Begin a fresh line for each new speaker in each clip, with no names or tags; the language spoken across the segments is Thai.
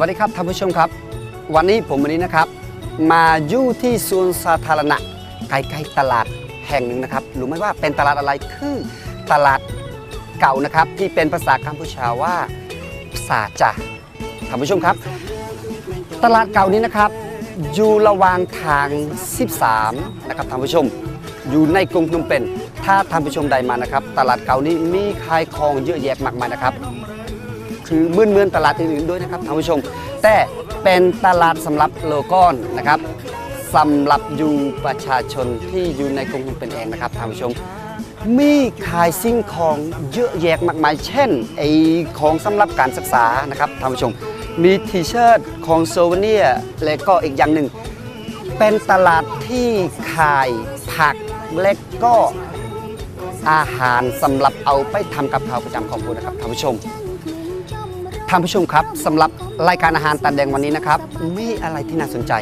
วัสดีครับท่านผู้ชมครับ วันนี้ผมวันนี้นะครับ มาอยู่ที่สวนสาธารณะใกล้ๆตลาดแห่งหนึ่งนะครับรู้ไหมว่าเป็นตลาดอะไรคือตลาดเก่านะครับ ที่เป็นภาษากัมพูชาว่าสาจ่าท่านผู้ชมครับ ตลาดเก่านี้นะครับ อยู่ระหว่างทาง 13 นะครับท่านผู้ชม อยู่ในกรุงพนมเปญถ้าท่านผู้ชมใดมานะครับ ตลาดเก่านี้มีขายของเยอะแยะมากมายนะครับ คือเมือนเมือนตลาดอื่นๆด้วยนะครับท่านผู้ชม แต่เป็นตลาดสำหรับโลกอนนะครับสำหรับอยู่ประชาชนที่อยู่ในกรุงเปญเองนะครับท่านผู้ชมมีขายสิ่งของเยอะแยะมากมาย เช่นไอของสำหรับการศึกษานะครับท่านผู้ชม มีทีเชิร์ตของโซเวเนียและก็อีกอย่างหนึ่ง เป็นตลาดที่ขายผักและก็อาหารสำหรับเอาไปทำกับข้าวประจำครอบครัวนะครับท่านผู้ชม ท่านผู้ชมครับสำหรับรายการอาหารตาแดงวันนี้นะครับมีอะไรที่น่าสนใจ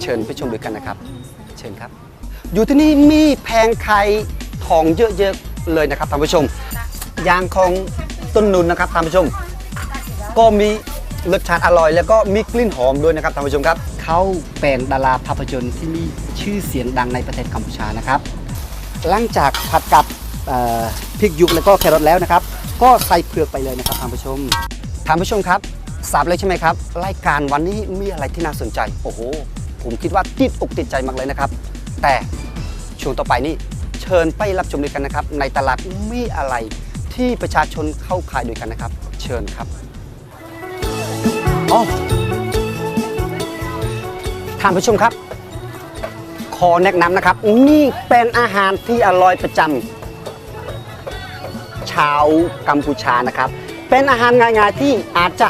เชิญไปชมด้วยกันนะครับ เชิญครับ อยู่ที่นี่มีแพงไข่ของเยอะๆเลยนะครับท่านผู้ชม ยางของต้นนุนนะครับท่านผู้ชม ก็มีรสชาติอร่อย แล้วก็มีกลิ่นหอมด้วยนะครับท่านผู้ชมครับเขาเป็นดาราภาพยนตร์ที่มีชื่อเสียงดังในประเทศกัมพูชานะครับ หลังจากผัดกับ พริกยุกแล้วก็แครอทแล้วนะครับ ก็ใส่เผือกไปเลยนะครับท่านผู้ชมท่านผู้ชมครับทราบเลยใช่ไหมครับรายการวันนี้มีอะไรที่น่าสนใจ โอ้โห ผมคิดว่าติดอกติดใจมากเลยนะครับ แต่ช่วงต่อไปนี้เชิญไปรับชมด้วยกันนะครับ ในตลาดมีอะไรที่ประชาชนเข้าขายด้วยกันนะครับ เชิญครับอ๋อท่านผู้ชมครับ ขอแนะนำนะครับ นี่เป็นอาหารที่อร่อยประจำ ชาวกัมพูชานะครับ เป็นอาหารง่ายๆที่อาจจะ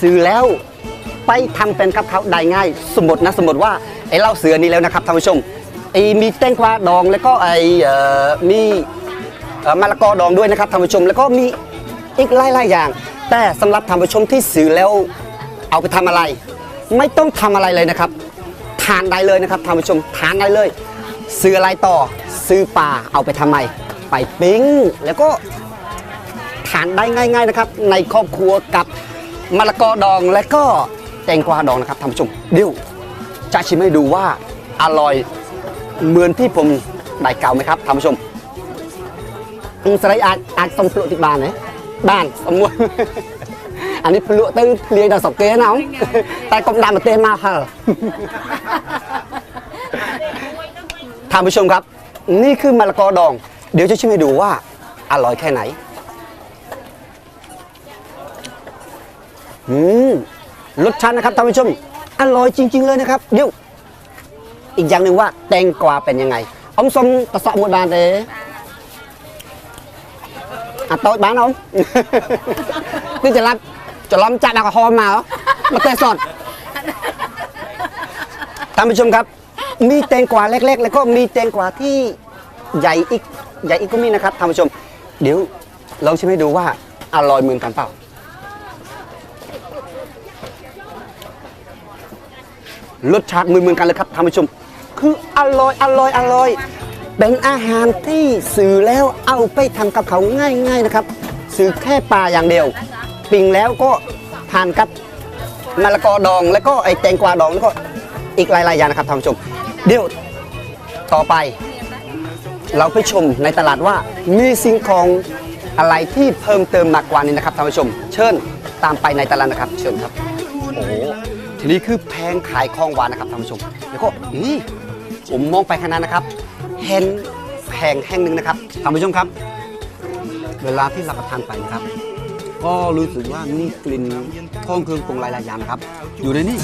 ซื้อแล้วไปทำเป็นกับเขาวได้ง่าย สมมตินะสมมติว่าไอ้เหล้าเสือนี้แล้วนะครับท่านผู้ชมไอ้มีแตงกวาดองแล้วก็ไอ้เอ่อมีมะละกอดองด้วยนะครับท่านผู้ชม แล้วก็มีอีกหลายๆอย่าง แต่สำหรับท่านผู้ชมที่ซื้อแล้วเอาไปทำอะไร ไม่ต้องทำอะไรเลยนะครับ ทานได้เลยนะครับท่านผู้ชมทานได้เลย ซื้ออะไรต่อซื้อปลาเอาไปทำไมไปปิ้งแล้วก็ ทานได้ง่าย ๆนะครับ ในครอบครัวกับมะละกอดองและก็แตงกวาดองนะครับท่านผู้ชมเดี๋ยวจะชิมให้ดูว่าอร่อยเหมือนที่ผมได้เก่าไหมครับท่านผู้ชมอืมสไลด์อาจอาจต้องปลุกที่บ้านไหมบ้านสมมติอันนี้ปลุกตั้งเรียนดาวสองเกน้องแต่กบดำมาเต้มากค่ะท่านผู้ชมครับ นี่คือมะละกอดอง เดี๋ยวจะชิมให้ดูว่าอร่อยแค่ไหน อืมรสชาตินะครับท่านผู้ชม อร่อยจริง ๆ เลยนะครับ เดี๋ยว อีกอย่างหนึ่งว่าแตงกวาเป็นยังไงอมสมตะสาะหมดบานเด้อะโต๊ะบ้านอมนี่จะรับจะล้อมจัดแอลกอฮอล์มาเหรอมาเตะสดท่านผู้ชมครับ มีแตงกวาเล็กๆ แล้วก็มีแตงกวาที่ใหญ่อีกใหญ่อีกก็มีนะครับท่านผู้ชม เดี๋ยวลองชิมให้ดูว่าอร่อยเหมือนกันเปล่า รสชาติเหมือนกันเลยครับท่านผู้ชม คืออร่อยอร่อยอร่อยเป็นอาหารที่ซื้อแล้วเอาไปทำกับเขาง่ายๆนะครับซื้อแค่ปลาอย่างเดียว ปิ้งแล้วก็ทานกับมะละกอดอง แล้วก็ไอ้แตงกวาดองแล้วก็อีกหลายๆอย่างนะครับท่านผู้ชม เดี๋ยวต่อไป เราไปชมในตลาดว่ามีสิ่งของอะไรที่เพิ่มเติมมากกว่านี้นะครับท่านผู้ชม เชิญตามไปในตลาดนะครับ เชิญครับ ทีนี้คือแพงขายคลองหวานนะครับท่านผู้ชมแล้วก็นี่ผมมองไปข้างหน้านะครับ เห็นแผงแห่งหนึ่งนะครับท่านผู้ชมครับ เวลาที่รับประทานไปนะครับ ก็รู้สึกว่ามีกลิ่นคลองเครื่องปรุงหลายๆอย่างนะครับ อยู่ในนี้